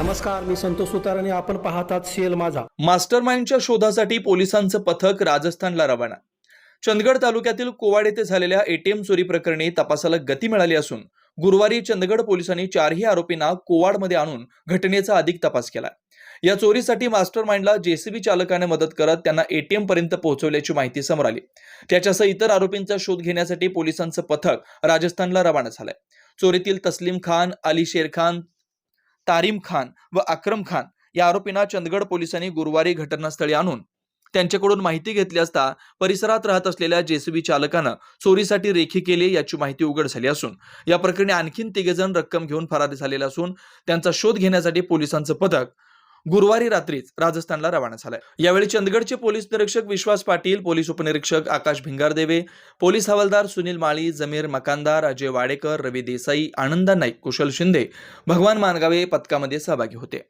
नमस्कार मी संतोष सुतार आणि आपण पाहतात सीएल माझा. मास्टर माइंडच्या शोधासाठी पोलिसांचं पथक राजस्थानला रवाना. चंदगड तालुक्यातील कोवाड येथे झालेल्या एटीएम चोरी प्रकरणी तपासाला गती मिळाली असून गुरुवारी चंदगड पोलिसांनी चारही आरोपींना कोवाडमध्ये आणून घटनेचा अधिक तपास केला. या चोरीसाठी मास्टर माइंडला जेसीबी चालकाने मदत करत त्यांना एटीएम पर्यंत पोहोचवल्याची माहिती समोर आली. त्याच्यासह इतर आरोपींचा शोध घेण्यासाठी पोलिसांचं पथक राजस्थानला रवाना झालंय. चोरीतील तस्लीम खान अली शेर खान तारीम खान व अक्रम खान या आरोपींना चंदगड पोलिसांनी गुरुवारी घटनास्थळी आणून त्यांच्याकडून माहिती घेतली असता परिसरात राहत असलेल्या जेसीबी चालकानं चोरीसाठी रेखी केली याची माहिती उघड झाली असून या प्रकरणी आणखीन तिघेजण रक्कम घेऊन फरार झालेले असून त्यांचा शोध घेण्यासाठी पोलिसांचं पथक गुरुवारी रात्रीच राजस्थानला रवाना झालाय. यावेळी चंदगडचे पोलीस निरीक्षक विश्वास पाटील पोलीस उपनिरीक्षक आकाश भिंगारदेवे पोलीस हवालदार सुनील माळी जमीर मकानदार अजय वाडेकर रवी देसाई आनंदा नाईक कुशल शिंदे भगवान मानगावे पथकामध्ये सहभागी होते.